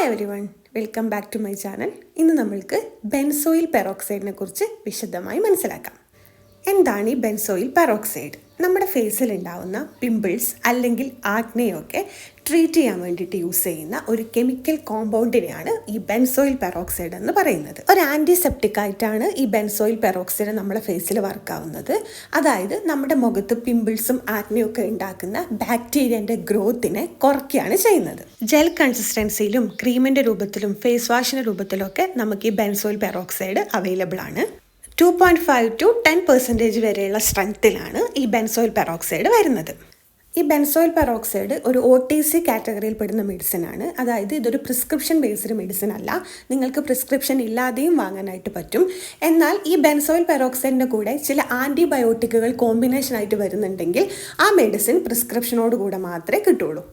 Hi everyone welcome back to my channel ഇന്ന് നമ്മൾക്ക് benzoyl പെറോക്സൈഡിനെ കുറിച്ച് വിശദമായി മനസ്സിലാക്കാം. എന്താണ് ഈ ബെൻസോയിൽ പെറോക്സൈഡ് നമ്മുടെ ഫേസിൽ ഉണ്ടാവുന്ന പിമ്പിൾസ് അല്ലെങ്കിൽ ആഗ്നയൊക്കെ ട്രീറ്റ് ചെയ്യാൻ വേണ്ടിയിട്ട് യൂസ് ചെയ്യുന്ന ഒരു കെമിക്കൽ കോമ്പൗണ്ടിനെയാണ് ഈ ബെൻസോയിൽ പെറോക്സൈഡ് എന്ന് പറയുന്നത്. ഒരു ആന്റിസെപ്റ്റിക് ആയിട്ടാണ് ഈ ബെൻസോയിൽ പെറോക്സൈഡ് നമ്മുടെ ഫേസിൽ വർക്കാവുന്നത് അതായത് നമ്മുടെ മുഖത്ത് പിമ്പിൾസും ആഗ്നയൊക്കെ ഉണ്ടാക്കുന്ന ബാക്ടീരിയന്റെ ഗ്രോത്തിനെ കുറയ്ക്കുകയാണ് ചെയ്യുന്നത്. ജെൽ കൺസിസ്റ്റൻസിയിലും ക്രീമിന്റെ രൂപത്തിലും ഫേസ് വാഷിന്റെ രൂപത്തിലും ഒക്കെ നമുക്ക് ഈ ബെൻസോയിൽ പെറോക്സൈഡ് അവൈലബിൾ ആണ്. Two point five to ten percentage വരെയുള്ള സ്ട്രെങ്ത്തിലാണ് ഈ ബെൻസോയിൽ പെറോക്സൈഡ് വരുന്നത്. ഈ ബെൻസോയിൽ പെറോക്സൈഡ് ഒരു ഒ ടി സി കാറ്റഗറിയിൽ പെടുന്ന മെഡിസിൻ ആണ്. അതായത് ഇതൊരു പ്രിസ്ക്രിപ്ഷൻ ബേസ്ഡ് മെഡിസിൻ അല്ല. നിങ്ങൾക്ക് പ്രിസ്ക്രിപ്ഷൻ ഇല്ലാതെയും വാങ്ങാനായിട്ട് പറ്റും. എന്നാൽ ഈ ബെൻസോയിൽ പെറോക്സൈഡിന്റെ കൂടെ ചില ആന്റിബയോട്ടിക്കുകൾ കോമ്പിനേഷൻ ആയിട്ട് വരുന്നുണ്ടെങ്കിൽ ആ മെഡിസിൻ പ്രിസ്ക്രിപ്ഷനോട് കൂടെ മാത്രമേ കിട്ടുള്ളൂ.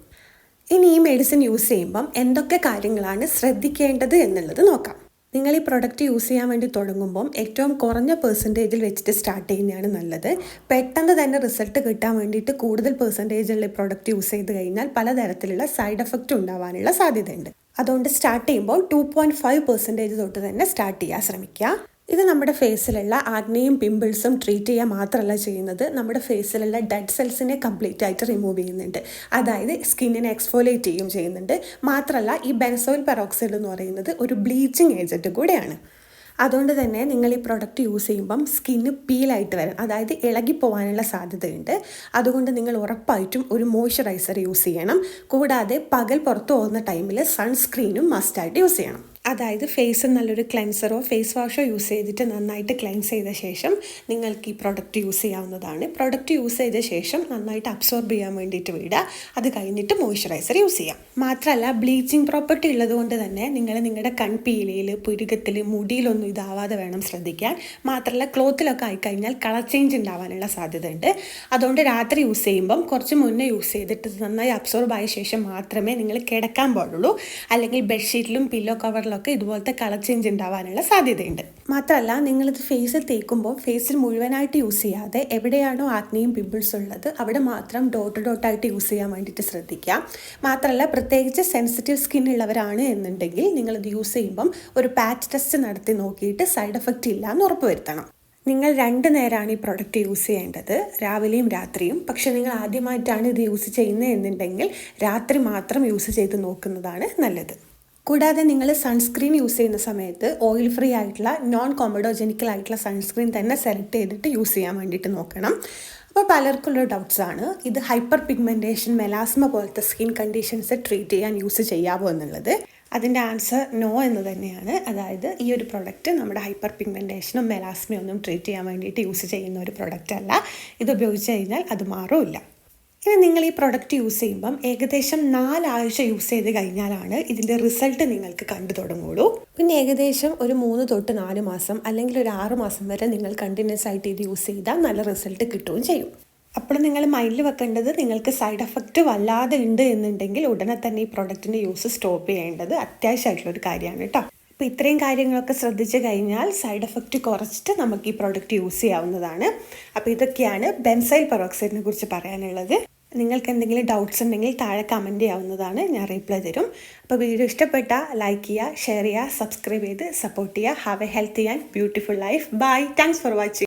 ഇനി ഈ മെഡിസിൻ യൂസ് ചെയ്യുമ്പം എന്തൊക്കെ കാര്യങ്ങളാണ് ശ്രദ്ധിക്കേണ്ടത് എന്നുള്ളത് നോക്കാം. നിങ്ങൾ ഈ പ്രൊഡക്റ്റ് യൂസ് ചെയ്യാൻ വേണ്ടി തുടങ്ങുമ്പം ഏറ്റവും കുറഞ്ഞ പെർസെന്റേജിൽ വെച്ചിട്ട് സ്റ്റാർട്ട് ചെയ്യുന്നതാണ് നല്ലത്. പെട്ടെന്ന് തന്നെ റിസൾട്ട് കിട്ടാൻ വേണ്ടിയിട്ട് കൂടുതൽ പെർസെന്റേജുള്ള പ്രൊഡക്റ്റ് യൂസ് ചെയ്ത് കഴിഞ്ഞാൽ പലതരത്തിലുള്ള സൈഡ് എഫക്റ്റ് ഉണ്ടാവാനുള്ള സാധ്യതയുണ്ട്. അതുകൊണ്ട് സ്റ്റാർട്ട് ചെയ്യുമ്പോൾ ടു പോയിന്റ് ഫൈവ് പെർസെന്റേജ് തൊട്ട് തന്നെ സ്റ്റാർട്ട് ചെയ്യാൻ ശ്രമിക്കുക. ഇത് നമ്മുടെ ഫേസിലുള്ള ആഗ്നയും പിമ്പിൾസും ട്രീറ്റ് ചെയ്യുക മാത്രമല്ല ചെയ്യുന്നത്. നമ്മുടെ ഫേസിലുള്ള ഡെഡ് സെൽസിനെ കംപ്ലീറ്റ് ആയിട്ട് റിമൂവ് ചെയ്യുന്നുണ്ട്. അതായത് സ്കിന്നിനെ എക്സ്ഫോലേറ്റ് ചെയ്യും ചെയ്യുന്നുണ്ട്. മാത്രമല്ല ഈ ബെൻസോയിൽ പെറോക്സൈഡ് എന്ന് പറയുന്നത് ഒരു ബ്ലീച്ചിങ് ഏജന്റ് കൂടെയാണ്. അതുകൊണ്ട് തന്നെ നിങ്ങൾ ഈ പ്രൊഡക്റ്റ് യൂസ് ചെയ്യുമ്പം സ്കിന്ന് പീലായിട്ട് വരും. അതായത് ഇളകി പോകാനുള്ള സാധ്യതയുണ്ട്. അതുകൊണ്ട് നിങ്ങൾ ഉറപ്പായിട്ടും ഒരു മോയ്സ്ചറൈസർ യൂസ് ചെയ്യണം. കൂടാതെ പകൽ പുറത്തു പോകുന്ന ടൈമിൽ സൺസ്ക്രീനും മസ്റ്റായിട്ട് യൂസ് ചെയ്യണം. അതായത് ഫേസ് നല്ലൊരു ക്ലെൻസറോ ഫേസ് വാഷോ യൂസ് ചെയ്തിട്ട് നന്നായിട്ട് ക്ലെൻസ് ചെയ്ത ശേഷം നിങ്ങൾക്ക് ഈ പ്രൊഡക്റ്റ് യൂസ് ചെയ്യാവുന്നതാണ്. പ്രൊഡക്റ്റ് യൂസ് ചെയ്ത ശേഷം നന്നായിട്ട് അബ്സോർബ് ചെയ്യാൻ വേണ്ടിയിട്ട് വിടുക അത് കഴിഞ്ഞിട്ട് മോയ്സ്ചറൈസർ യൂസ് ചെയ്യാം. മാത്രമല്ല ബ്ലീച്ചിങ് പ്രോപ്പർട്ടി ഉള്ളതുകൊണ്ട് തന്നെ നിങ്ങൾ നിങ്ങളുടെ കൺപീലയിൽ പുരുകത്തിൽ മുടിയിലൊന്നും ഇതാവാതെ വേണം ശ്രദ്ധിക്കാൻ. മാത്രമല്ല ക്ലോത്തിലൊക്കെ ആയിക്കഴിഞ്ഞാൽ കളർ ചേഞ്ച് ഉണ്ടാവാനുള്ള സാധ്യതയുണ്ട്. അതുകൊണ്ട് രാത്രി യൂസ് ചെയ്യുമ്പം കുറച്ച് മുന്നേ യൂസ് ചെയ്തിട്ട് നന്നായി അബ്സോർബ് ആയ ശേഷം മാത്രമേ നിങ്ങൾ കിടക്കാൻ പാടുള്ളൂ. അല്ലെങ്കിൽ ബെഡ്ഷീറ്റിലും പില്ലോ കവറിലും ഒക്കെ ഇതുപോലത്തെ കളർ ചേഞ്ച് ഉണ്ടാവാനുള്ള സാധ്യതയുണ്ട്. മാത്രമല്ല നിങ്ങളിത് ഫേസിൽ തേക്കുമ്പോൾ ഫേസിൽ മുഴുവനായിട്ട് യൂസ് ചെയ്യാതെ എവിടെയാണോ ആക്നിയും പിമ്പിൾസ് ഉള്ളത് അവിടെ മാത്രം ഡോട്ട് ഡോട്ടായിട്ട് യൂസ് ചെയ്യാൻ വേണ്ടിയിട്ട് ശ്രദ്ധിക്കുക. മാത്രമല്ല പ്രത്യേകിച്ച് സെൻസിറ്റീവ് സ്കിൻ ഉള്ളവരാണ് എന്നുണ്ടെങ്കിൽ നിങ്ങളിത് യൂസ് ചെയ്യുമ്പം ഒരു പാച്ച് ടെസ്റ്റ് നടത്തി നോക്കിയിട്ട് സൈഡ് എഫക്റ്റ് ഇല്ല എന്ന് ഉറപ്പുവരുത്തണം. നിങ്ങൾ രണ്ട് നേരമാണ് ഈ പ്രൊഡക്റ്റ് യൂസ് ചെയ്യേണ്ടത് രാവിലെയും രാത്രിയും. പക്ഷേ നിങ്ങൾ ആദ്യമായിട്ടാണ് ഇത് യൂസ് ചെയ്യുന്നത് എന്നുണ്ടെങ്കിൽ രാത്രി മാത്രം യൂസ് ചെയ്ത് നോക്കുന്നതാണ് നല്ലത്. കൂടാതെ നിങ്ങൾ സൺസ്ക്രീൻ യൂസ് ചെയ്യുന്ന സമയത്ത് ഓയിൽ ഫ്രീ ആയിട്ടുള്ള നോൺ കോമഡോജനിക്കൽ ആയിട്ടുള്ള സൺസ്ക്രീൻ തന്നെ സെലക്ട് ചെയ്തിട്ട് യൂസ് ചെയ്യാൻ വേണ്ടിയിട്ട് നോക്കണം. അപ്പോൾ പലർക്കുള്ള ഡൗട്ട്സ് ആണ്. ഇത് ഹൈപ്പർ പിഗ്മെന്റേഷൻ മെലാസ്മ പോലത്തെ സ്കിൻ കണ്ടീഷൻസ് ട്രീറ്റ് ചെയ്യാൻ യൂസ് ചെയ്യാവോ എന്നുള്ളത്. അതിന്റെ ആൻസർ നോ എന്ന് തന്നെയാണ്. അതായത് ഈ ഒരു പ്രൊഡക്റ്റ് നമ്മുടെ ഹൈപ്പർ പിഗ്മെന്റേഷനും മെലാസ്മയൊന്നും ട്രീറ്റ് ചെയ്യാൻ വേണ്ടിയിട്ട് യൂസ് ചെയ്യുന്ന ഒരു പ്രൊഡക്റ്റ് അല്ല. ഇത് ഉപയോഗിച്ച് കഴിഞ്ഞാൽ അത് മാറില്ല ഇനി നിങ്ങൾ ഈ പ്രൊഡക്റ്റ് യൂസ് ചെയ്യുമ്പം ഏകദേശം നാലാഴ്ച യൂസ് ചെയ്ത് കഴിഞ്ഞാലാണ് ഇതിന്റെ റിസൾട്ട് നിങ്ങൾക്ക് കണ്ടു തുടങ്ങുള്ളൂ. പിന്നെ ഏകദേശം ഒരു മൂന്ന് തൊട്ട് നാല് മാസം അല്ലെങ്കിൽ ഒരു ആറ് മാസം വരെ നിങ്ങൾ കണ്ടിന്യൂസ് ആയിട്ട് ഇത് യൂസ് ചെയ്താൽ നല്ല റിസൾട്ട് കിട്ടുകയും ചെയ്യും. അപ്പോൾ നിങ്ങൾ മൈൻഡിൽ വെക്കേണ്ടത് നിങ്ങൾക്ക് സൈഡ് എഫക്റ്റ് വല്ലാതെ ഉണ്ട് എന്നുണ്ടെങ്കിൽ ഉടനെ തന്നെ ഈ പ്രൊഡക്റ്റിന്റെ യൂസ് സ്റ്റോപ്പ് ചെയ്യേണ്ടത് അത്യാവശ്യമായിട്ടുള്ളൊരു കാര്യമാണ് കേട്ടോ. അപ്പോൾ ഇത്രയും കാര്യങ്ങളൊക്കെ ശ്രദ്ധിച്ചു കഴിഞ്ഞാൽ സൈഡ് എഫക്റ്റ് കുറച്ചിട്ട് നമുക്ക് ഈ പ്രോഡക്റ്റ് യൂസ് ചെയ്യാവുന്നതാണ്. അപ്പോൾ ഇതൊക്കെയാണ് ബെൻസൈൽ പെറോക്സൈഡിനെ കുറിച്ച് പറയാനുള്ളത്. നിങ്ങൾക്ക് എന്തെങ്കിലും ഡൗട്ട്സ് ഉണ്ടെങ്കിൽ താഴെ കമന്റ് ചെയ്യാവുന്നതാണ്. ഞാൻ റീപ്ലൈ തരും. അപ്പോൾ വീഡിയോ ഇഷ്ടപ്പെട്ടാൽ ലൈക്ക് ചെയ്യുക ഷെയർ ചെയ്യുക സബ്സ്ക്രൈബ് ചെയ്ത് സപ്പോർട്ട് ചെയ്യുക. Have a healthy and beautiful life bye thanks for watching